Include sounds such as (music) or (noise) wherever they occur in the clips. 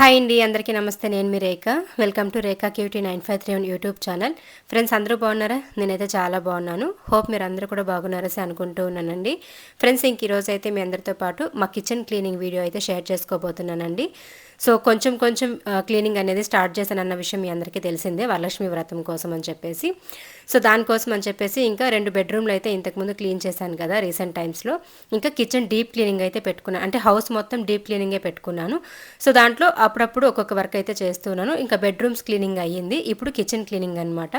Hi అండి అందరికీ నమస్తే. నేను మీ Rekha. Welcome to Rekha cutie nine five three one YouTube channel friends అందరూ బాగున్నారా? నేనైతే చాలా బాగున్నాను. హోప్ మీరు అందరూ కూడా బాగున్నారని అనుకుంటూ ఉన్నానండి. ఫ్రెండ్స్ ఇంక ఈరోజు అయితే మీ అందరితో పాటు మా కిచెన్ క్లీనింగ్ వీడియో అయితే షేర్ చేసుకోబోతున్నానండి. సో కొంచెం కొంచెం క్లీనింగ్ అనేది స్టార్ట్ చేశానన్న విషయం మీ అందరికీ తెలిసిందే. వరలక్ష్మి వ్రతం కోసం అని చెప్పేసి. సో దానికోసం అని చెప్పేసి ఇంకా రెండు బెడ్రూమ్లు అయితే ఇంతకుముందు క్లీన్ చేశాను కదా రీసెంట్ టైమ్స్లో. ఇంకా కిచెన్ డీప్ క్లీనింగ్ అయితే పెట్టుకున్నాను అంటే హౌస్ మొత్తం డీప్ క్లీనింగే పెట్టుకున్నాను. సో దాంట్లో అప్పుడప్పుడు ఒక్కొక్క వర్క్ అయితే చేస్తున్నాను. ఇంకా బెడ్రూమ్స్ క్లీనింగ్ అయ్యింది. ఇప్పుడు కిచెన్ క్లీనింగ్ అనమాట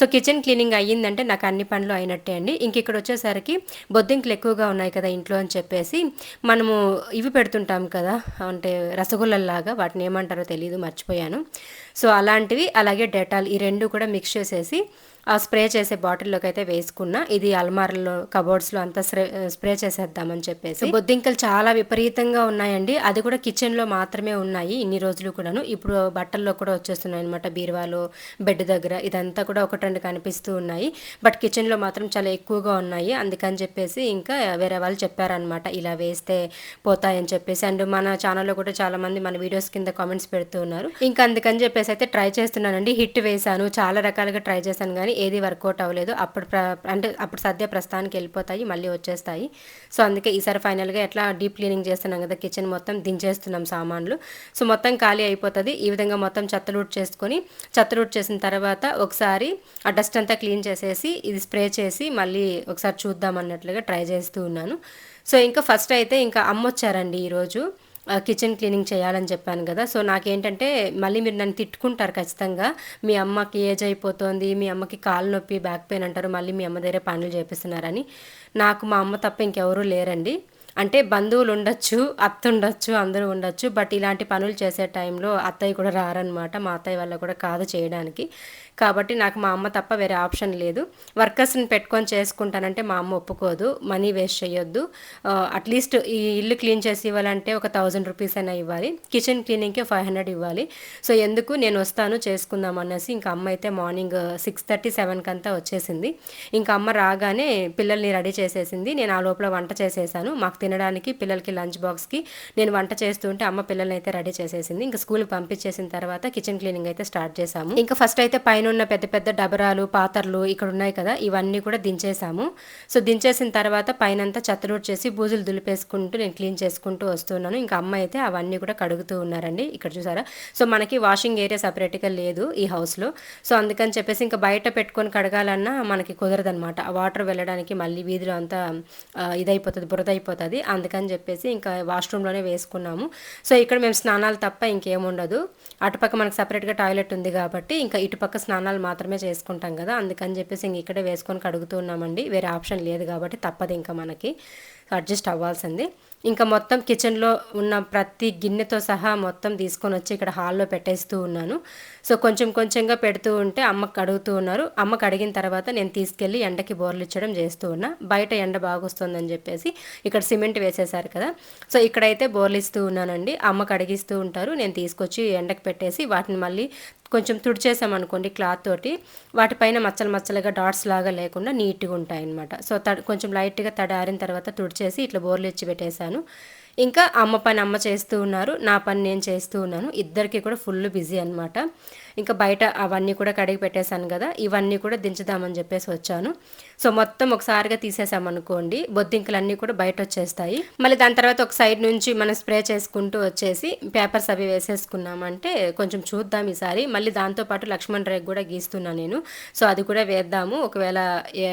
సో కిచెన్ క్లీనింగ్ అయ్యిందంటే నాకు అన్ని పనులు అయినట్టే అండి. ఇంక ఇక్కడ వచ్చేసరికి బొద్దింకలు ఎక్కువగా ఉన్నాయి కదా ఇంట్లో అని చెప్పేసి మనము ఇవి పెడుతుంటాం కదా అంటే రసగుల్లల్లాగా వాటిని ఏమంటారో తెలియదు మర్చిపోయాను. సో అలాంటివి అలాగే డెటాల్ ఈ రెండు కూడా మిక్స్ చేసేసి ఆ స్ప్రే చేసే బాటిల్లోకి అయితే వేసుకున్నా ఇది అల్మార్లో కబోర్డ్స్లో అంతా స్ప్రే స్ప్రే చేసేద్దామని చెప్పేసి. బొద్దింకలు చాలా విపరీతంగా ఉన్నాయండి. అది కూడా కిచెన్లో మాత్రమే ఉన్నాయి ఇన్ని రోజులు కూడాను. ఇప్పుడు బట్టల్లో కూడా వచ్చేస్తున్నాయి అనమాట బీరువాలో బెడ్ దగ్గర ఇదంతా కూడా ఒకటి రెండు కనిపిస్తూ ఉన్నాయి. బట్ కిచెన్లో మాత్రం చాలా ఎక్కువగా ఉన్నాయి. అందుకని చెప్పేసి ఇంకా వేరే వాళ్ళు చెప్పారనమాట ఇలా వేస్తే పోతాయని చెప్పేసి. అండ్ మన ఛానల్లో కూడా చాలా మంది మన వీడియోస్ కింద కామెంట్స్ పెడుతూ ఉన్నారు. ఇంకా అందుకని చెప్పేసి అయితే ట్రై చేస్తున్నానండి. హిట్ వేశాను. చాలా రకాలుగా ట్రై చేశాను. కానీ ఏది వర్కౌట్ అవ్వలేదు. అప్పుడు అంటే అప్పుడు సద్య ప్రస్థానికి వెళ్ళిపోతాయి మళ్ళీ వచ్చేస్తాయి. సో అందుకే ఈసారి ఫైనల్గా ఎట్లా డీప్ క్లీనింగ్ చేస్తున్నాం కదా కిచెన్ మొత్తం దించేస్తున్నాం సామాన్లు. సో మొత్తం ఖాళీ అయిపోతుంది. ఈ విధంగా మొత్తం చెత్తలూట్ చేసుకొని చెత్తలూట్ చేసిన తర్వాత ఒకసారి ఆ డస్ట్ అంతా క్లీన్ చేసేసి ఇది స్ప్రే చేసి మళ్ళీ ఒకసారి చూద్దాం అన్నట్లుగా ట్రై చేస్తూ ఉన్నాను. సో ఇంకా ఫస్ట్ అయితే ఇంకా అమ్మ వచ్చారండి ఈరోజు. కిచెన్ క్లీనింగ్ చేయాలని చెప్పాను కదా. సో నాకేంటంటే మళ్ళీ మీరు నన్ను తిట్టుకుంటారు ఖచ్చితంగా. మీ అమ్మకి ఏజ్ అయిపోతుంది మీ అమ్మకి కాలు నొప్పి బ్యాక్ పెయిన్ అంటారు మళ్ళీ మీ అమ్మ దగ్గర పనులు చేపిస్తున్నారని. నాకు మా అమ్మ తప్ప ఇంకెవరూ లేరండి. అంటే బంధువులు ఉండొచ్చు అత్త ఉండొచ్చు అందరూ ఉండొచ్చు. బట్ ఇలాంటి పనులు చేసే టైంలో అత్తయ్య కూడా రారనమాట మా అత్తయ్య వల్ల కూడా కాదు చేయడానికి. కాబట్టి నాకు మా అమ్మ తప్ప వేరే ఆప్షన్ లేదు. వర్కర్స్ని పెట్టుకొని చేసుకుంటానంటే మా అమ్మ ఒప్పుకోదు. మనీ వేస్ట్ చేయొద్దు. అట్లీస్ట్ ఈ ఇల్లు క్లీన్ చేసి ఇవ్వాలంటే ఒక థౌజండ్ రూపీస్ అయినా ఇవ్వాలి. కిచెన్ క్లీనింగ్కి ఫైవ్ హండ్రెడ్ ఇవ్వాలి. సో ఎందుకు నేను వస్తాను చేసుకుందాం అనేసి ఇంకా అమ్మ అయితే మార్నింగ్ సిక్స్ థర్టీ సెవెన్కి అంతా వచ్చేసింది. ఇంకా అమ్మ రాగానే పిల్లల్ని రెడీ చేసేసింది. నేను ఆ లోపల వంట చేసేసాను. మాకు తినడానికి పిల్లలకి లంచ్ బాక్స్కి నేను వంట చేస్తుంటే అమ్మ పిల్లల్ని అయితే రెడీ చేసేసింది. ఇంకా స్కూల్కి పంపించేసిన తర్వాత కిచెన్ క్లీనింగ్ అయితే స్టార్ట్ చేశాము. ఇంకా ఫస్ట్ అయితే పైన ఉన్న పెద్ద పెద్ద డబరాలు పాత్రలు ఇక్కడ ఉన్నాయి కదా ఇవన్నీ కూడా దించేసాము సో దించేసిన తర్వాత పైనంతా చెత్తలూట్ చేసి బూజులు దులిపేసుకుంటూ నేను క్లీన్ చేసుకుంటూ వస్తున్నాను. ఇంకా అమ్మ అయితే అవన్నీ కూడా కడుగుతూ ఉన్నారండి ఇక్కడ చూసారా. సో మనకి వాషింగ్ ఏరియా సపరేట్గా లేదు ఈ హౌస్లో. సో అందుకని చెప్పేసి ఇంకా బయట పెట్టుకొని కడగాలన్నా మనకి కుదరదనమాట వాటర్ వెళ్ళడానికి మళ్ళీ వీధిలో అంతా ఇదైపోతుంది బురద అయిపోతుంది. అందుకని చెప్పేసి ఇంకా వాష్రూమ్లోనే వేసుకున్నాము. సో ఇక్కడ మేము స్నానాలు తప్ప ఇంకేముండదు అటుపక్క మనకు సపరేట్గా టాయిలెట్ ఉంది కాబట్టి ఇంకా ఇటుపక్క స్నానాలు మాత్రమే చేసుకుంటాం కదా. అందుకని చెప్పేసి ఇంక ఇక్కడే వేసుకొని కడుగుతున్నామండి వేరే ఆప్షన్ లేదు కాబట్టి తప్పదు ఇంకా మనకి. అడ్జస్ట్ అవ్వాల్సింది. ఇంకా మొత్తం కిచెన్లో ఉన్న ప్రతి గిన్నెతో సహా మొత్తం తీసుకొని వచ్చి ఇక్కడ హాల్లో పెట్టేస్తూ ఉన్నాను. సో కొంచెం కొంచెంగా పెడుతూ ఉంటే అమ్మకు కడుగుతూ ఉన్నారు. అమ్మ కడిగిన తర్వాత నేను తీసుకెళ్ళి ఎండకి బోర్లు ఇచ్చడం చేస్తూ ఉన్నా. బయట ఎండ బాగొస్తుందని చెప్పేసి ఇక్కడ సిమెంట్ వేసేసారు కదా. సో ఇక్కడైతే బోర్లు ఇస్తూ ఉన్నానండి. అమ్మ కడిగిస్తూ ఉంటారు. నేను తీసుకొచ్చి ఎండకి పెట్టేసి వాటిని మళ్ళీ కొంచెం తుడిచేసామనుకోండి క్లాత్ తోటి. వాటిపైన మచ్చలు మచ్చలుగా డాట్స్ లాగా లేకుండా నీట్గా ఉంటాయి అనమాట సో తడి కొంచెం లైట్గా తడి ఆరిన తర్వాత తుడిచేసి ఇట్లా బోర్లు ఇచ్చి పెట్టేశాను. ఇంకా అమ్మ పని అమ్మ చేస్తూ ఉన్నారు నా పని నేను చేస్తూ ఉన్నాను. ఇద్దరికి కూడా ఫుల్ బిజీ అనమాట ఇంకా బయట అవన్నీ కూడా కడిగి పెట్టేశాను కదా ఇవన్నీ కూడా దించుదామని చెప్పేసి వచ్చాను. సో మొత్తం ఒకసారిగా తీసేసామనుకోండి బొద్దింకలన్నీ కూడా బయట వచ్చేస్తాయి. మళ్ళీ దాని తర్వాత ఒక సైడ్ నుంచి మనం స్ప్రే చేసుకుంటూ వచ్చేసి పేపర్స్ అవి వేసేసుకున్నామంటే కొంచెం చూద్దాం ఈసారి. మళ్ళీ దాంతోపాటు లక్ష్మణ్ రేఖ కూడా గీస్తున్నా నేను. సో అది కూడా వేద్దాము. ఒకవేళ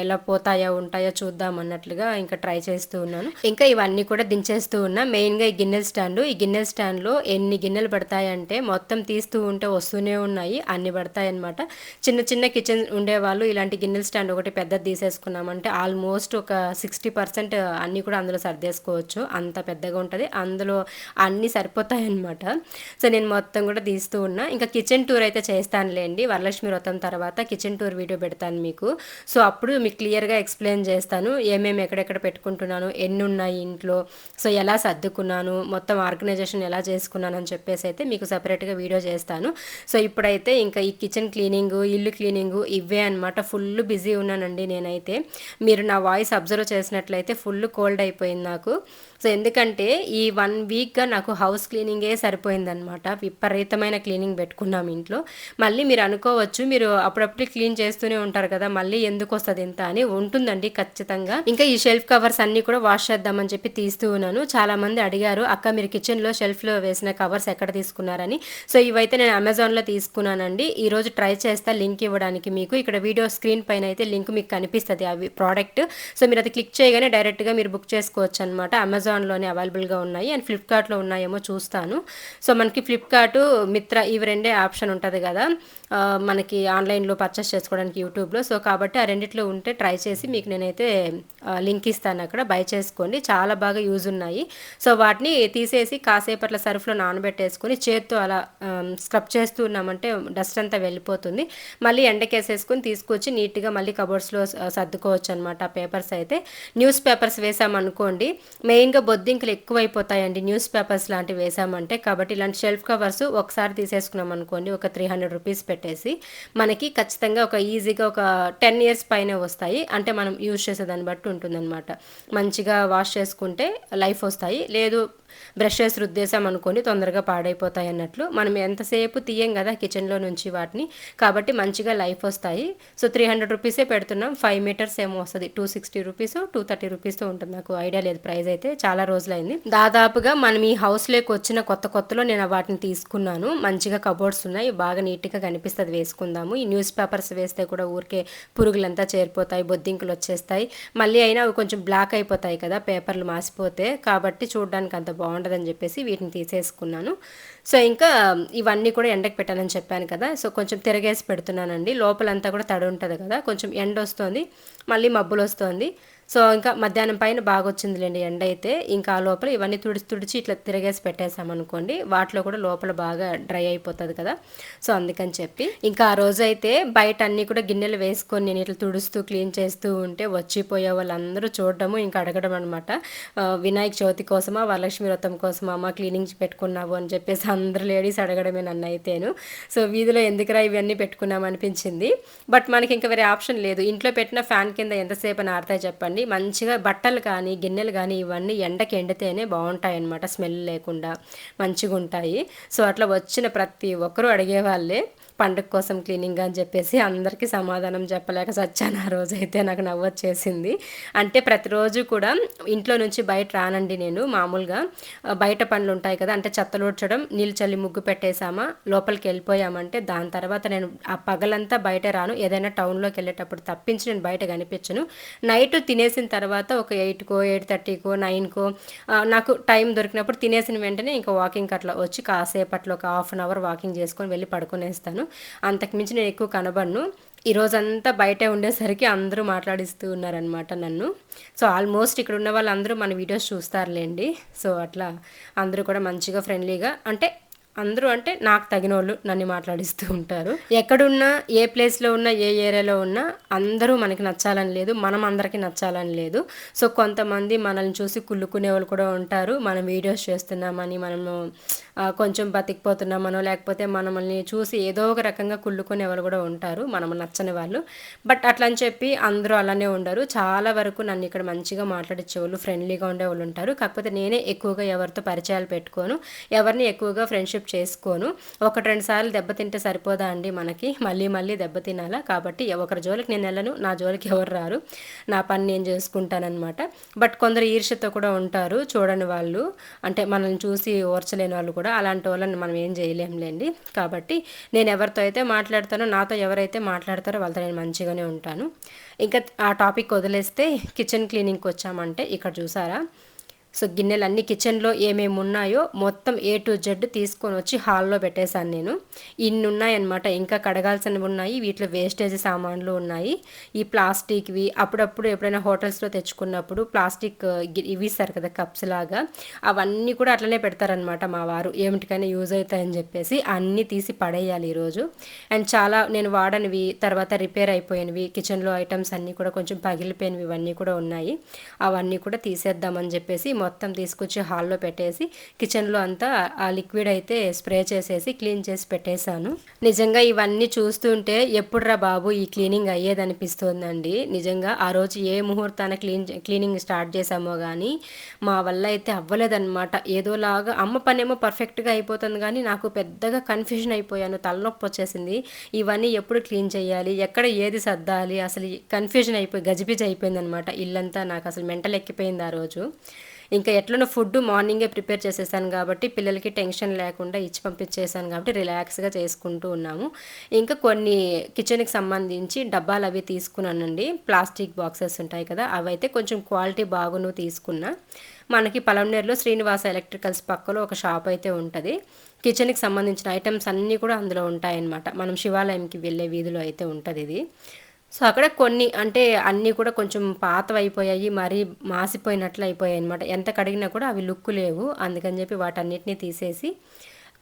ఎలా పోతాయో ఉంటాయో చూద్దాం అన్నట్లుగా ఇంకా ట్రై చేస్తూ ఉన్నాను. ఇంకా ఇవన్నీ కూడా దించేస్తూ ఉన్నా. మెయిన్గా ఈ గిన్నెల స్టాండ్. ఈ గిన్నెల స్టాండ్లో ఎన్ని గిన్నెలు పడతాయంటే మొత్తం తీస్తూ ఉంటే వస్తూనే ఉన్నాయి. అన్ని పడతాయి అనమాట చిన్న చిన్న కిచెన్ ఉండేవాళ్ళు ఇలాంటి గిన్నెల స్టాండ్ ఒకటి పెద్దది తీసేసుకున్నామంటే ఆల్మోస్ట్ ఒక సిక్స్టీ పర్సెంట్ అన్నీ కూడా అందులో సర్దేసుకోవచ్చు. అంత పెద్దగా ఉంటుంది. అందులో అన్నీ సరిపోతాయి అనమాట సో నేను మొత్తం కూడా తీస్తూ ఉన్నా. ఇంకా కిచెన్ టూర్ అయితే చేస్తానులేండి. వరలక్ష్మి వ్రతం తర్వాత కిచెన్ టూర్ వీడియో పెడతాను మీకు. సో అప్పుడు మీకు క్లియర్గా ఎక్స్ప్లెయిన్ చేస్తాను. ఏమేమి ఎక్కడెక్కడ పెట్టుకుంటున్నాను ఎన్ని ఉన్నాయి ఇంట్లో సో ఎలా సర్దుకున్నాను మొత్తం ఆర్గనైజేషన్ ఎలా చేసుకున్నాను అని చెప్పేసి అయితే మీకు సపరేట్గా వీడియో చేస్తాను. సో ఇప్పుడైతే అయితే ఇంకా ఈ కిచెన్ క్లీనింగ్ ఇల్లు క్లీనింగ్ ఇవే అనమాట ఫుల్ బిజీ ఉన్నానండి నేనైతే. మీరు నా వాయిస్ అబ్జర్వ్ చేసినట్లయితే ఫుల్ కోల్డ్ అయిపోయింది నాకు. సో ఎందుకంటే ఈ వన్ వీక్గా నాకు హౌస్ క్లీనింగే సరిపోయిందనమాట విపరీతమైన క్లీనింగ్ పెట్టుకున్నాం ఇంట్లో. మళ్ళీ మీరు అనుకోవచ్చు మీరు అప్పుడప్పుడు క్లీన్ చేస్తూనే ఉంటారు కదా మళ్ళీ ఎందుకు వస్తుంది ఇంత అని ఉంటుందండి ఖచ్చితంగా. ఇంకా ఈ షెల్ఫ్ కవర్స్ అన్ని కూడా వాష్ చేద్దామని చెప్పి తీస్తూ ఉన్నాను. చాలామంది అడిగారు అక్క మీరు కిచెన్లో షెల్ఫ్లో వేసిన కవర్స్ ఎక్కడ తీసుకున్నారని? సో ఇవైతే నేను అమెజాన్లో తీసుకున్నాను. తీసుకున్నానండి. ఈరోజు ట్రై చేస్తా లింక్ ఇవ్వడానికి మీకు. ఇక్కడ వీడియో స్క్రీన్ పైన అయితే లింక్ మీకు కనిపిస్తుంది అవి ప్రోడక్ట్. సో మీరు అది క్లిక్ చేయగానే డైరెక్ట్గా మీరు బుక్ చేసుకోవచ్చు అనమాట అమెజాన్లోనే అవైలబుల్గా ఉన్నాయి అండ్ ఫ్లిప్కార్ట్లో ఉన్నాయేమో చూస్తాను. సో మనకి ఫ్లిప్కార్ట్ మిత్ర ఇవి రెండే ఆప్షన్ ఉంటుంది కదా. మనకి ఆన్లైన్లో పర్చేస్ చేసుకోవడానికి యూట్యూబ్లో. సో కాబట్టి ఆ రెండిట్లో ఉంటే ట్రై చేసి మీకు నేనైతే లింక్ ఇస్తాను అక్కడ. బై చేసుకోండి. చాలా బాగా యూజ్ ఉన్నాయి. సో వాటిని తీసేసి కాసేపు అట్లా సర్ఫ్లో నానబెట్టేసుకొని చేత్తో అలా స్క్రబ్ చేస్తూ ఉన్నామంటే డస్ట్ అంతా వెళ్ళిపోతుంది. మళ్ళీ ఎండకేసేసుకొని తీసుకొచ్చి నీట్గా మళ్ళీ కబోర్డ్స్లో సర్దుకోవచ్చు అనమాట ఆ పేపర్స్ అయితే న్యూస్ పేపర్స్ వేసామనుకోండి మెయిన్గా బొద్దింకలు ఎక్కువైపోతాయండి న్యూస్ పేపర్స్ లాంటివి వేసామంటే. కాబట్టి ఇలాంటి షెల్ఫ్ కవర్స్ ఒకసారి తీసేసుకున్నాం అనుకోండి ఒక త్రీ హండ్రెడ్ రూపీస్ పెట్టేసి మనకి ఖచ్చితంగా ఒక ఈజీగా ఒక టెన్ ఇయర్స్ పైన వస్తాయి. అంటే మనం యూజ్ చేసేదాన్ని బట్టి ఉంటుందన్నమాట. మంచిగా వాష్ చేసుకుంటే లైఫ్ వస్తాయి. లేదు బ్రషెస్ రుద్దేశాం అనుకోండి తొందరగా పాడైపోతాయి అన్నట్లు. మనం ఎంతసేపు తీయం కదా కిచెన్లో నుంచి వాటిని. కాబట్టి మంచిగా లైఫ్ వస్తాయి. సో త్రీ హండ్రెడ్ రూపీసే పెడుతున్నాం. ఫైవ్ మీటర్స్ ఏమో వస్తుంది. Two sixty rupees two thirty rupees ఉంటుంది. నాకు ఐడియా లేదు ప్రైస్ అయితే. చాలా రోజులైంది. దాదాపుగా మనం ఈ హౌస్లోకి వచ్చిన కొత్త కొత్తలో నేను వాటిని తీసుకున్నాను. మంచిగా కబోర్డ్స్ ఉన్నాయి. బాగా నీట్గా కనిపిస్తుంది. వేసుకుందాము. ఈ న్యూస్ పేపర్స్ వేస్తే కూడా ఊరికే పురుగులంతా చేరిపోతాయి. బొద్దింకులు వచ్చేస్తాయి. మళ్ళీ అయినా అవి కొంచెం బ్లాక్ అయిపోతాయి కదా పేపర్లు మాసిపోతే. కాబట్టి చూడడానికి అంత బాగుంటుందని చెప్పేసి వీటిని తీసేసుకున్నాను. సో ఇంకా ఇవన్నీ కూడా ఎండకు పెట్టాలని చెప్పాను కదా. సో కొంచెం తిరగేసి పెడుతున్నానండి. లోపలంతా కూడా తడి ఉంటుంది కదా. కొంచెం ఎండ వస్తుంది మళ్ళీ మబ్బులు వస్తుంది సో ఇంకా మధ్యాహ్నం పైన బాగా వచ్చిందిలేండి ఎండ అయితే ఇంకా ఆ లోపల ఇవన్నీ తుడిచి తుడిచి ఇట్లా తిరగేసి పెట్టేసామనుకోండి వాటిలో కూడా లోపల బాగా డ్రై అయిపోతుంది కదా. సో అందుకని చెప్పి ఇంకా ఆ రోజు అయితే బయట అన్నీ కూడా గిన్నెలు వేసుకొని నేను ఇట్లా తుడుస్తూ క్లీన్ చేస్తూ ఉంటే వచ్చిపోయే వాళ్ళందరూ చూడడము ఇంకా అడగడం అనమాట వినాయక చవితి కోసమా వరలక్ష్మి వ్రతం కోసమా అమ్మ క్లీనింగ్ పెట్టుకున్నావు అని చెప్పేసి అందరు లేడీస్ అడగడమే నన్ను అయితేను సో వీధిలో ఎందుకురా ఇవన్నీ పెట్టుకున్నాం అనిపించింది బట్ మనకి ఇంకా వేరే ఆప్షన్ లేదు. ఇంట్లో పెట్టిన ఫ్యాన్ కింద ఎంతసేపు అని ఆడతాయి చెప్పండి. మంచిగా బట్టలు కానీ గిన్నెలు కానీ ఇవన్నీ ఎండకి ఎండితేనే బాగుంటాయి అన్నమాట స్మెల్ లేకుండా మంచిగా ఉంటాయి సో అట్లా వచ్చిన ప్రతి ఒక్కరూ అడిగేవాళ్ళే. పండుగ కోసం క్లీనింగ్ అని చెప్పేసి అందరికీ సమాధానం చెప్పలేక చచ్చాను ఆ రోజు అయితే నాకు నవ్వొచ్చేసింది. అంటే ప్రతిరోజు కూడా ఇంట్లో నుంచి బయట రానండి నేను మామూలుగా. బయట పనులు ఉంటాయి కదా అంటే చెత్తలోడ్చడం నీళ్ళు చల్లి ముగ్గు పెట్టేసామా లోపలికి వెళ్ళిపోయామంటే దాని తర్వాత నేను ఆ పగలంతా బయట రాను. ఏదైనా టౌన్లోకి వెళ్ళేటప్పుడు తప్పించి నేను బయట కనిపించను. నైట్ తినేసిన తర్వాత ఒక ఎయిట్కో ఎయిట్ థర్టీకో నైన్కో నాకు టైం దొరికినప్పుడు తినేసిన వెంటనే ఇంకా వాకింగ్ అట్లా వచ్చి కాసేపట్లో ఒక హాఫ్ అన్ అవర్ వాకింగ్ చేసుకొని వెళ్ళి పడుకునేస్తాను. అంతకుమించి నేను ఎక్కువ కనబడను. ఈరోజంతా బయట బయటే ఉండేసరికి అందరూ మాట్లాడిస్తూ ఉన్నారనమాట నన్ను. సో ఆల్మోస్ట్ ఇక్కడ ఉన్న వాళ్ళందరూ మన వీడియోస్ చూస్తారులేండి. సో అట్లా అందరూ కూడా మంచిగా ఫ్రెండ్లీగా అంటే అందరూ అంటే నాకు తగిన వాళ్ళు నన్ను మాట్లాడిస్తూ ఉంటారు. ఎక్కడున్నా ఏ ప్లేస్లో ఉన్నా ఏ ఏరియాలో ఉన్నా అందరూ మనకి నచ్చాలని లేదు మనం అందరికీ నచ్చాలని లేదు. సో కొంతమంది మనల్ని చూసి కుళ్ళుకునే వాళ్ళు కూడా ఉంటారు. మనం వీడియోస్ చేస్తున్నామని మనము కొంచెం బతికిపోతున్నామనో లేకపోతే మనల్ని చూసి ఏదో ఒక రకంగా కుళ్ళుకునే వాళ్ళు కూడా ఉంటారు మనం నచ్చని వాళ్ళు. బట్ అట్లా అని చెప్పి అందరూ అలానే ఉండరు. చాలా వరకు నన్ను ఇక్కడ మంచిగా మాట్లాడించేవాళ్ళు ఫ్రెండ్లీగా ఉండేవాళ్ళు ఉంటారు. కాకపోతే నేనే ఎక్కువగా ఎవరితో పరిచయాలు పెట్టుకోను ఎవరిని ఎక్కువగా ఫ్రెండ్షిప్ చేసుకోను. ఒకటి రెండు సార్లు దెబ్బతింటే సరిపోదా అండి మనకి? మళ్ళీ మళ్ళీ దెబ్బతినాలా కాబట్టి ఒకరి జోలికి నేను వెళ్ళను నా జోలికి ఎవరు రారు. నా పని నేను చేసుకుంటానన్నమాట. బట్ కొందరు ఈర్ష్యతో కూడా ఉంటారు చూడని వాళ్ళు. అంటే మనల్ని చూసి ఓర్చలేని వాళ్ళు కూడా అలాంటి వాళ్ళని మనం ఏం చేయలేంలేండి. కాబట్టి నేను ఎవరితో అయితే మాట్లాడతానో నాతో ఎవరైతే మాట్లాడతారో వాళ్ళతో నేను మంచిగానే ఉంటాను. ఇంకా ఆ టాపిక్ వదిలేస్తే కిచెన్ క్లీనింగ్కి వచ్చామంటే ఇక్కడ చూసారా? సో గిన్నెలు అన్ని కిచెన్లో ఏమేమి ఉన్నాయో మొత్తం ఏ టు జెడ్ తీసుకొని వచ్చి హాల్లో పెట్టేశాను నేను. ఇన్ని ఉన్నాయన్నమాట. ఇంకా కడగాల్సినవి ఉన్నాయి. వీటిలో వేస్టేజ్ సామాన్లు ఉన్నాయి. ఈ ప్లాస్టిక్వి అప్పుడప్పుడు ఎప్పుడైనా హోటల్స్లో తెచ్చుకున్నప్పుడు ప్లాస్టిక్ ఇవి ఇస్తారు కదా కప్స్ లాగా. అవన్నీ కూడా అట్లనే పెడతారనమాట మా వారు. ఏమిటికైనా యూజ్ అవుతాయని చెప్పేసి అన్నీ తీసి పడేయాలి ఈరోజు. అండ్ చాలా నేను వాడనివి తర్వాత రిపేర్ అయిపోయినవి కిచెన్లో ఐటమ్స్ అన్నీ కూడా కొంచెం పగిలిపోయినవి ఇవన్నీ కూడా ఉన్నాయి. అవన్నీ కూడా తీసేద్దామని చెప్పేసి మొత్తం తీసుకొచ్చి హాల్లో పెట్టేసి కిచెన్లో అంతా ఆ లిక్విడ్ అయితే స్ప్రే చేసేసి క్లీన్ చేసి పెట్టేశాను. నిజంగా ఇవన్నీ చూస్తుంటే ఎప్పుడురా బాబు ఈ క్లీనింగ్ అయ్యేదనిపిస్తుందండి. నిజంగా ఆ రోజు ఏ ముహూర్తాన క్లీన్ క్లీనింగ్ స్టార్ట్ చేసామో కానీ మా వల్ల అయితే అవ్వలేదన్నమాట. ఏదోలాగా అమ్మ పనేమో పర్ఫెక్ట్గా అయిపోతుంది కానీ నాకు పెద్దగా కన్ఫ్యూజన్ అయిపోయాను. తలనొప్పి వచ్చేసింది. ఇవన్నీ ఎప్పుడు క్లీన్ చేయాలి? ఎక్కడ ఏది సర్దాలి? అసలు కన్ఫ్యూజన్ అయిపోయి గజిబిజి అయిపోయింది అనమాట ఇల్లంతా నాకు అసలు మెంటల్ ఎక్కిపోయింది ఆ రోజు. ఇంకా ఎట్లనో ఫుడ్ మార్నింగే ప్రిపేర్ చేసేసాను కాబట్టి పిల్లలకి టెన్షన్ లేకుండా ఇచ్చి పంపించేసాను కాబట్టి రిలాక్స్గా చేసుకుంటూ ఉన్నాము. ఇంకా కొన్ని కిచెన్కి సంబంధించి డబ్బాలు అవి తీసుకున్నానండి. ప్లాస్టిక్ బాక్సెస్ ఉంటాయి కదా అవి అయితే కొంచెం క్వాలిటీ బాగును తీసుకున్నా. మనకి పలంనేరులో శ్రీనివాస ఎలక్ట్రికల్స్ పక్కలో ఒక షాప్ అయితే ఉంటుంది. కిచెన్కి సంబంధించిన ఐటమ్స్ అన్నీ కూడా అందులో ఉంటాయన్నమాట. మనం శివాలయంకి వెళ్ళే వీధిలో అయితే ఉంటుంది ఇది. సో అక్కడ కొన్ని అంటే అన్నీ కూడా కొంచెం పాతవైపోయాయి మరీ మాసిపోయినట్లు అయిపోయాయి అనమాట ఎంత కడిగినా కూడా అవి లుక్ లేవు. అందుకని చెప్పి వాటన్నిటిని తీసేసి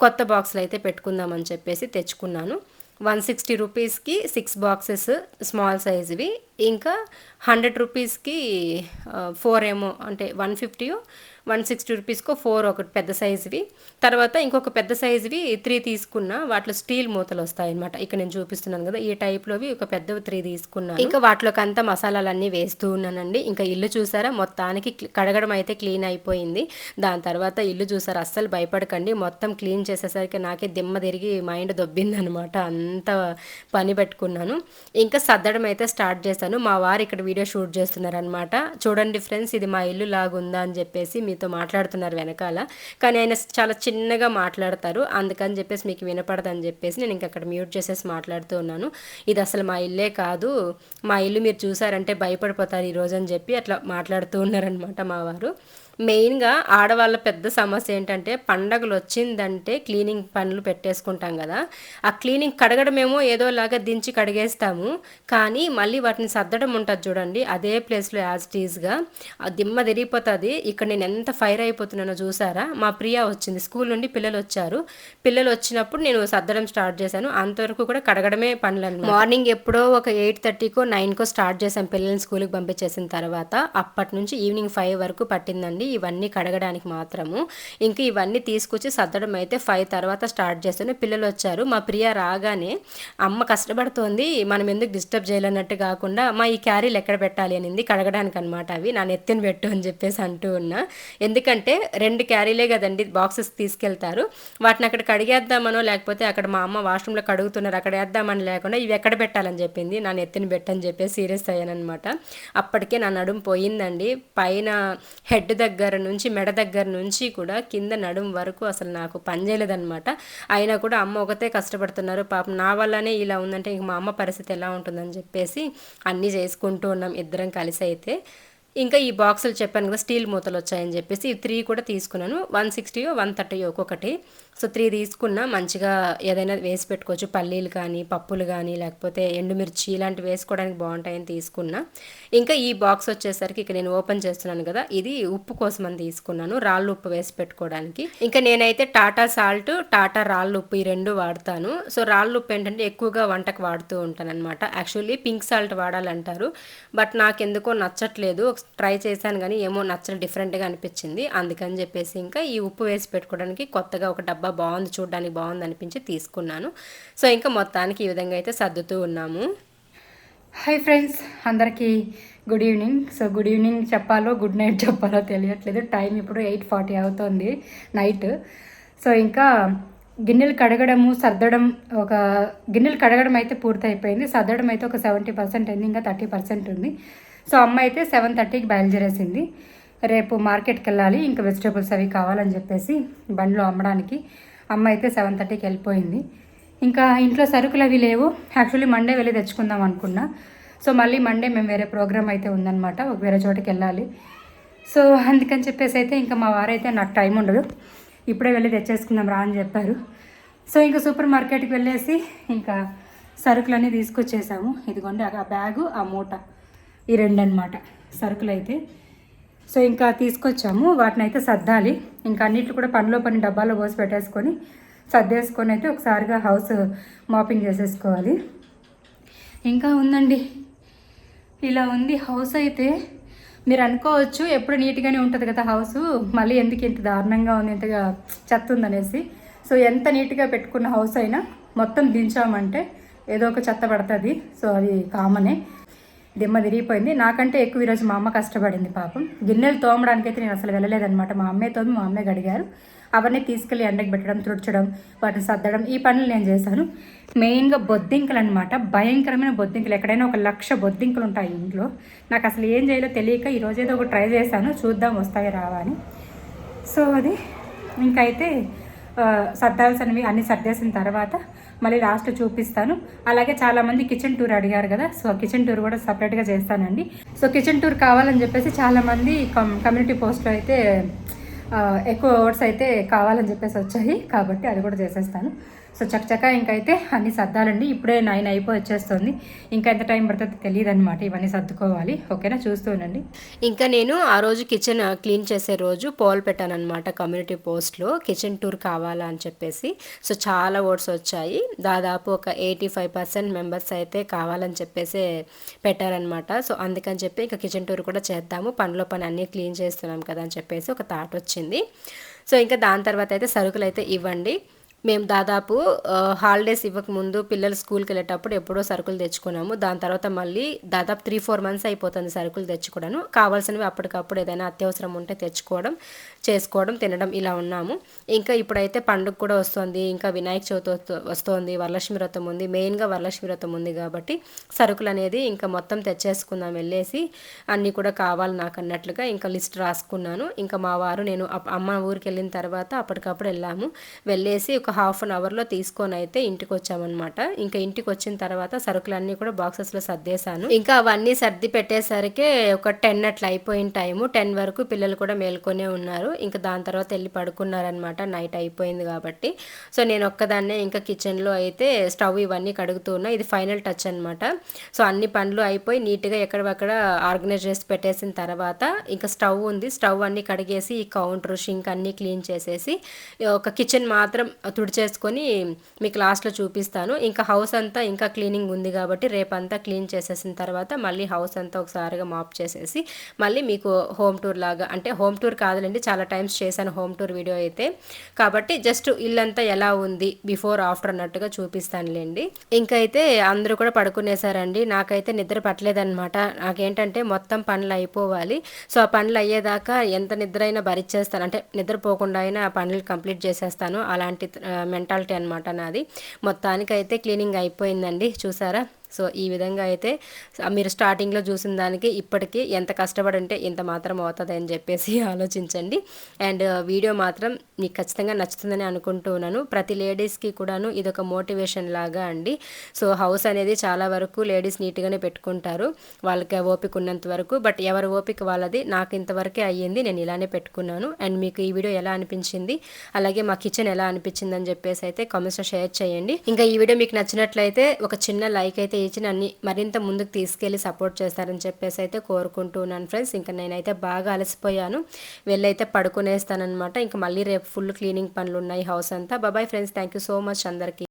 కొత్త బాక్సులు అయితే పెట్టుకుందామని చెప్పేసి తెచ్చుకున్నాను. వన్ సిక్స్టీ రూపీస్కి సిక్స్ బాక్సెస్ స్మాల్ సైజ్వి. ఇంకా హండ్రెడ్ రూపీస్కి ఫోర్ ఏమో అంటే వన్ ఫిఫ్టీ వన్ సిక్స్టీ రూపీస్కో ఫోర్ ఒకటి పెద్ద సైజువి. తర్వాత ఇంకొక పెద్ద సైజువి త్రీ తీసుకున్న వాటిలో స్టీల్ మూతలు వస్తాయి అనమాట ఇక్కడ నేను చూపిస్తున్నాను కదా ఈ టైప్లోవి ఒక పెద్ద త్రీ తీసుకున్నాను. ఇంకా వాటిలోకి అంతా మసాలాలన్నీ వేస్తూ ఉన్నానండి. ఇంకా ఇల్లు చూసారా? మొత్తానికి కడగడం అయితే క్లీన్ అయిపోయింది. దాని తర్వాత ఇల్లు చూసారా? అస్సలు భయపడకండి. మొత్తం క్లీన్ చేసేసరికి నాకే దిమ్మ తిరిగి మైండ్ దొబ్బింది అనమాట అంత పని పెట్టుకున్నాను. ఇంకా సర్దడం అయితే స్టార్ట్ చేశాను. మా వారు ఇక్కడ వీడియో షూట్ చేస్తున్నారనమాట చూడండి ఫ్రెండ్స్ ఇది మా ఇల్లు లాగుందా అని చెప్పేసి మీతో మాట్లాడుతున్నారు వెనకాల. కానీ ఆయన చాలా చిన్నగా మాట్లాడతారు. అందుకని చెప్పేసి మీకు వినపడదని చెప్పేసి నేను ఇంకక్కడ అక్కడ మ్యూట్ చేసేసి మాట్లాడుతూ ఉన్నాను. ఇది అసలు మా ఇల్లే కాదు. మా ఇల్లు మీరు చూసారంటే భయపడిపోతారు ఈరోజు అని చెప్పి అట్లా మాట్లాడుతూ ఉన్నారనమాట మా వారు. మెయిన్గా ఆడవాళ్ళ పెద్ద సమస్య ఏంటంటే పండగలు వచ్చిందంటే క్లీనింగ్ పనులు పెట్టేసుకుంటాం కదా. ఆ క్లీనింగ్ కడగడమేమో ఏదోలాగా దించి కడిగేస్తాము. కానీ మళ్ళీ వాటిని సర్దడం ఉంటుంది చూడండి. అదే ప్లేస్లో యాజ్ టీజ్గా ఆ దిమ్మ తిరిగిపోతుంది. ఇక్కడ నేను ఎంత ఫైర్ అయిపోతున్నానో చూసారా? మా ప్రియా వచ్చింది. స్కూల్ నుండి పిల్లలు వచ్చారు. పిల్లలు వచ్చినప్పుడు నేను సర్దడం స్టార్ట్ చేశాను. అంతవరకు కూడా కడగడమే పనులను మార్నింగ్ ఎప్పుడో ఒక ఎయిట్ థర్టీకో నైన్కో స్టార్ట్ చేశాను పిల్లల్ని స్కూల్కి పంపించేసిన తర్వాత అప్పటి నుంచి ఈవినింగ్ ఫైవ్ వరకు పట్టిందండి. ఇవన్నీ కడగడానికి మాత్రము. ఇంకా ఇవన్నీ తీసుకొచ్చి సర్దడం అయితే ఫైవ్ తర్వాత స్టార్ట్ చేస్తాను పిల్లలు వచ్చారు. మా ప్రియ రాగానే అమ్మ కష్టపడుతోంది మనం ఎందుకు డిస్టర్బ్ చేయాలన్నట్టు కాకుండా మా ఈ క్యారీలు ఎక్కడ పెట్టాలి అనింది. కడగడానికి అనమాట అవి. నా నెత్తిని పెట్టు అని చెప్పేసి అంటూ ఉన్నా. ఎందుకంటే రెండు క్యారీలే కదండి బాక్సెస్ తీసుకెళ్తారు. వాటిని అక్కడ కడిగేద్దామనో లేకపోతే అక్కడ మా అమ్మ వాష్రూమ్లో కడుగుతున్నారు అక్కడ వేద్దామని లేకుండా ఇవి ఎక్కడ పెట్టాలని చెప్పింది. నా నెత్తిని పెట్టని చెప్పేసి సీరియస్ అయ్యానమాట అప్పటికే నా నడుము పోయిందండి. పైన హెడ్ దగ్గర దగ్గర నుంచి మెడ దగ్గర నుంచి కూడా కింద నడుము వరకు అసలు నాకు పనిచేయలేదనమాట అయినా కూడా అమ్మ ఒకతే కష్టపడుతున్నారు. పాపం నా వల్లనే ఇలా ఉందంటే ఇంక మా అమ్మ పరిస్థితి ఎలా ఉంటుందని చెప్పేసి అన్నీ చేసుకుంటూ ఉన్నాం ఇద్దరం కలిసి అయితే. ఇంకా ఈ బాక్సులు చెప్పాను కదా స్టీల్ మూతలు వచ్చాయని చెప్పేసి ఈ త్రీ కూడా తీసుకున్నాను. వన్ సిక్స్టీయో వన్ థర్టీ ఒక్కొక్కటి. సో త్రీ తీసుకున్నా మంచిగా ఏదైనా వేసి పెట్టుకోవచ్చు. పల్లీలు కానీ పప్పులు కానీ లేకపోతే ఎండుమిర్చి ఇలాంటివి వేసుకోవడానికి బాగుంటాయని తీసుకున్నా. ఇంకా ఈ బాక్స్ వచ్చేసరికి ఇక నేను ఓపెన్ చేస్తున్నాను కదా ఇది ఉప్పు కోసం అని తీసుకున్నాను రాళ్ళు ఉప్పు వేసి పెట్టుకోవడానికి. ఇంకా నేనైతే టాటా సాల్ట్ టాటా రాళ్ళు ఉప్పు ఈ రెండు వాడతాను. సో రాళ్ళు ఉప్పు ఏంటంటే ఎక్కువగా వంటకు వాడుతూ ఉంటాను అనమాట యాక్చువల్లీ పింక్ సాల్ట్ వాడాలంటారు బట్ నాకు ఎందుకో నచ్చట్లేదు. ట్రై చేశాను కానీ ఏమో నచ్చని డిఫరెంట్గా అనిపించింది. అందుకని చెప్పేసి ఇంకా ఈ ఉప్పు వేసి పెట్టుకోవడానికి కొత్తగా ఒక డబ్బా బాగుంది చూడడానికి బాగుంది అనిపించి తీసుకున్నాను. సో ఇంకా మొత్తానికి ఈ విధంగా అయితే సర్దుతూ ఉన్నాము. హాయ్ ఫ్రెండ్స్ అందరికీ good evening so good evening చెప్పాలో గుడ్ నైట్ చెప్పాలో తెలియట్లేదు. టైం ఇప్పుడు ఎయిట్ ఫార్టీ అవుతుంది నైట్ సో ఇంకా గిన్నెలు కడగడము సర్దడం ఒక గిన్నెలు కడగడం అయితే పూర్తి అయిపోయింది సర్దడం అయితే ఒక సెవెంటీ పర్సెంట్ అయింది ఇంకా థర్టీ పర్సెంట్ ఉంది. సో అమ్మ అయితే సెవెన్ థర్టీకి బయలుదేరేసింది. రేపు మార్కెట్కి వెళ్ళాలి ఇంకా వెజిటేబుల్స్ అవి కావాలని చెప్పేసి బండ్లో అమ్మడానికి. అమ్మ అయితే సెవెన్ థర్టీకి వెళ్ళిపోయింది. ఇంకా ఇంట్లో సరుకులు అవి లేవు. యాక్చువల్లీ మండే వెళ్ళి తెచ్చుకుందాం అనుకున్నా. సో మళ్ళీ మండే మేము వేరే ప్రోగ్రామ్ అయితే ఉందన్నమాట. ఒక వేరే చోటకి వెళ్ళాలి. సో అందుకని చెప్పేసి అయితే ఇంకా మా వారైతే నాకు టైం ఉండదు. ఇప్పుడే వెళ్ళి తెచ్చేసుకుందాం రా అని చెప్పారు. సో ఇంకా సూపర్ మార్కెట్కి వెళ్ళేసి ఇంకా సరుకులన్నీ తీసుకొచ్చేసాము. ఇదిగోండి ఆ బ్యాగు ఆ మూట ఈ రెండు అనమాట సరుకులు అయితే సో ఇంకా తీసుకొచ్చాము. వాటిని అయితే సర్దాలి. ఇంకా అన్నిట్లు కూడా పనిలో పని డబ్బాలో పోసి పెట్టేసుకొని సర్దేసుకొని అయితే ఒకసారిగా హౌస్ మాపింగ్ చేసేసుకోవాలి. ఇంకా ఉందండి. ఇలా ఉంది హౌస్ అయితే. మీరు అనుకోవచ్చు ఎప్పుడు నీట్గానే ఉంటుంది కదా హౌస్. మళ్ళీ ఎందుకు ఇంత దారుణంగా ఉంది ఇంతగా చెత్త ఉందనేసి. సో ఎంత నీట్గా పెట్టుకున్న హౌస్ అయినా మొత్తం దించామంటే ఏదో ఒక చెత్త పడుతుంది. సో అది కామనే. దిమ్మ తిరిగిపోయింది. నాకంటే ఎక్కువ ఈరోజు మా అమ్మ కష్టపడింది పాపం. గిన్నెలు తోమడానికి అయితే నేను అసలు వెళ్ళలేదనమాట మా అమ్మే తోమి మా అమ్మే గడిగారు అవన్నీ తీసుకెళ్ళి ఎండకు పెట్టడం తుడచడం వాటిని సర్దడం ఈ పనులు నేను చేశాను. మెయిన్గా బొద్దింకలు అనమాట భయంకరమైన బొద్దింకలు. ఎక్కడైనా ఒక లక్ష బొద్దింకలు ఉంటాయి ఇంట్లో. నాకు అసలు ఏం చేయాలో తెలియక ఈరోజు ఏదో ఒక ట్రై చేశాను. చూద్దాం వస్తాయి రావా అని. సో అది ఇంకైతే సర్దాల్సినవి అన్నీ సర్దేసిన తర్వాత మళ్ళీ లాస్ట్ చూపిస్తాను. అలాగే చాలామంది కిచెన్ టూర్ అడిగారు కదా సో కిచెన్ టూర్ కూడా సపరేట్గా చేస్తానండి. సో కిచెన్ టూర్ కావాలని చెప్పేసి చాలామంది కమ్ కమ్యూనిటీ పోస్ట్లో అయితే ఎక్కువ ఓట్స్ అయితే కావాలని చెప్పేసి వచ్చాయి. కాబట్టి అది కూడా చేసేస్తాను. సో చకచక ఇంకైతే అన్ని సర్దాలండి. ఇప్పుడే నైన్ అయిపోయి వచ్చేస్తుంది. ఇంకా ఎంత టైం పడుతుందో తెలియదు అనమాట ఇవన్నీ సర్దుకోవాలి. ఓకేనా? చూస్తూ ఉండండి. ఇంకా నేను ఆ రోజు కిచెన్ క్లీన్ చేసే రోజు పోల్ పెట్టానమాట కమ్యూనిటీ పోస్ట్లో. కిచెన్ టూర్ కావాలా అని చెప్పేసి. సో చాలా ఓట్స్ వచ్చాయి. దాదాపు ఒక ఎయిటీ ఫైవ్ పర్సెంట్ మెంబర్స్ అయితే కావాలని చెప్పేసి పెట్టారనమాట సో అందుకని చెప్పి ఇంకా కిచెన్ టూర్ కూడా చేద్దాము. పనిలో పని అన్నీ క్లీన్ చేస్తున్నాం కదా అని చెప్పేసి ఒక థాట్ వచ్చింది. సో ఇంకా దాని తర్వాత అయితే సరుకులు అయితే ఇవ్వండి. మేము దాదాపు హాలిడేస్ ఇవ్వక ముందు పిల్లలు స్కూల్కి వెళ్ళేటప్పుడు ఎప్పుడో సరుకులు తెచ్చుకున్నాము. దాని తర్వాత మళ్ళీ దాదాపు త్రీ ఫోర్ మంత్స్ అయిపోతుంది సరుకులు తెచ్చుకోవడం కావాల్సినవి అప్పటికప్పుడు ఏదైనా అత్యవసరం ఉంటే తెచ్చుకోవడం చేసుకోవడం తినడం ఇలా ఉన్నాము. ఇంకా ఇప్పుడైతే పండుగ కూడా వస్తుంది. ఇంకా వినాయక చవితి వస్తుంది వస్తోంది. వరలక్ష్మి వ్రతం ఉంది. మెయిన్గా వరలక్ష్మి వ్రతం ఉంది కాబట్టి సరుకులు అనేది ఇంకా మొత్తం తెచ్చేసుకుందాం వెళ్ళేసి అన్నీ కూడా కావాలి నాకు అన్నట్లుగా ఇంకా లిస్ట్ రాసుకున్నాను. ఇంకా మా వారు నేను అప్- అమ్మ ఊరికి వెళ్ళిన తర్వాత అప్పటికప్పుడు వెళ్ళాము. వెళ్ళేసి ఒక హాఫ్ అన్ అవర్లో తీసుకొని అయితే ఇంటికి వచ్చామన్నమాట ఇంకా ఇంటికి వచ్చిన తర్వాత సరుకులన్నీ కూడా బాక్సెస్లో సర్దేశాను. ఇంకా అవన్నీ సర్ది పెట్టేసరికి ఒక టెన్ అట్లా అయిపోయిన టైము. టెన్ వరకు పిల్లలు కూడా మేల్కొనే ఉన్నారు. ఇంకా దాని తర్వాత వెళ్ళి పడుకున్నారనమాట నైట్ అయిపోయింది కాబట్టి. సో నేను ఒక్కదాన్నే ఇంకా కిచెన్లో అయితే స్టవ్ ఇవన్నీ కడుగుతూ ఉన్నా. ఇది ఫైనల్ టచ్ అనమాట సో అన్ని పనులు అయిపోయి నీట్గా ఎక్కడక్కడ ఆర్గనైజ్ చేసి పెట్టేసిన తర్వాత ఇంకా స్టవ్ ఉంది. స్టవ్ అన్ని కడిగేసి ఈ కౌంటర్ షింక్ అన్ని క్లీన్ చేసేసి ఒక కిచెన్ మాత్రం చేసుకొని మీకు లాస్ట్లో చూపిస్తాను. ఇంకా హౌస్ అంతా ఇంకా క్లీనింగ్ ఉంది కాబట్టి రేపంతా క్లీన్ చేసేసిన తర్వాత మళ్ళీ హౌస్ అంతా ఒకసారిగా మాప్ చేసేసి మళ్ళీ మీకు హోమ్ టూర్ లాగా అంటే హోమ్ టూర్ కాదులేండి చాలా టైమ్స్ చేశాను హోమ్ టూర్ వీడియో అయితే. కాబట్టి జస్ట్ ఇల్లంతా ఎలా ఉంది బిఫోర్ ఆఫ్టర్ అన్నట్టుగా చూపిస్తానులేండి. అయితే అందరూ కూడా పడుకునేసారండి. నాకైతే నిద్ర పట్టలేదన్నమాట. నాకేంటంటే మొత్తం పనులు అయిపోవాలి. సో ఆ పనులు అయ్యేదాకా ఎంత నిద్ర అయినా భరిచేస్తాను అంటే నిద్రపోకుండా అయినా ఆ పనులు కంప్లీట్ చేసేస్తాను. అలాంటి మెంటాలిటీ అనమాట నాది. మొత్తానికైతే క్లీనింగ్ అయిపోయిందండి చూసారా? సో ఈ విధంగా అయితే మీరు స్టార్టింగ్లో చూసిన దానికి ఇప్పటికీ ఎంత కష్టపడి ఉంటే ఇంత మాత్రం అవుతుంది అని చెప్పేసి (laughs) ఆలోచించండి. అండ్ వీడియో మాత్రం మీకు ఖచ్చితంగా నచ్చుతుందని అనుకుంటూ ఉన్నాను. ప్రతి లేడీస్కి కూడాను ఇది ఒక మోటివేషన్ లాగా అండి. సో హౌస్ అనేది చాలా వరకు లేడీస్ నీట్గానే పెట్టుకుంటారు. వాళ్ళకి ఓపిక ఉన్నంత వరకు. బట్ ఎవరి ఓపిక వాళ్ళది. నాకు ఇంతవరకే అయ్యింది. నేను ఇలానే పెట్టుకున్నాను. అండ్ మీకు ఈ వీడియో ఎలా అనిపించింది? అలాగే మా కిచెన్ ఎలా అనిపించింది అని చెప్పేసి అయితే కామెంట్స్లో షేర్ చేయండి. ఇంకా ఈ వీడియో మీకు నచ్చినట్లయితే ఒక చిన్న లైక్ అయితే ఇచ్చి మరింత ముందుకు తీసుకెళ్ళి సపోర్ట్ చేస్తారని చెప్పేసి అయితే కోరుకుంటున్నాను ఫ్రెండ్స్. ఇంకా నేనైతే బాగా అలసిపోయాను. వెళ్ళైతే పడుకునేస్తానమాట ఇంకా మళ్ళీ రేపు ఫుల్ క్లీనింగ్ పనులు ఉన్నాయి హౌస్ అంతా. Bye bye friends. Thank you so much అందరికీ.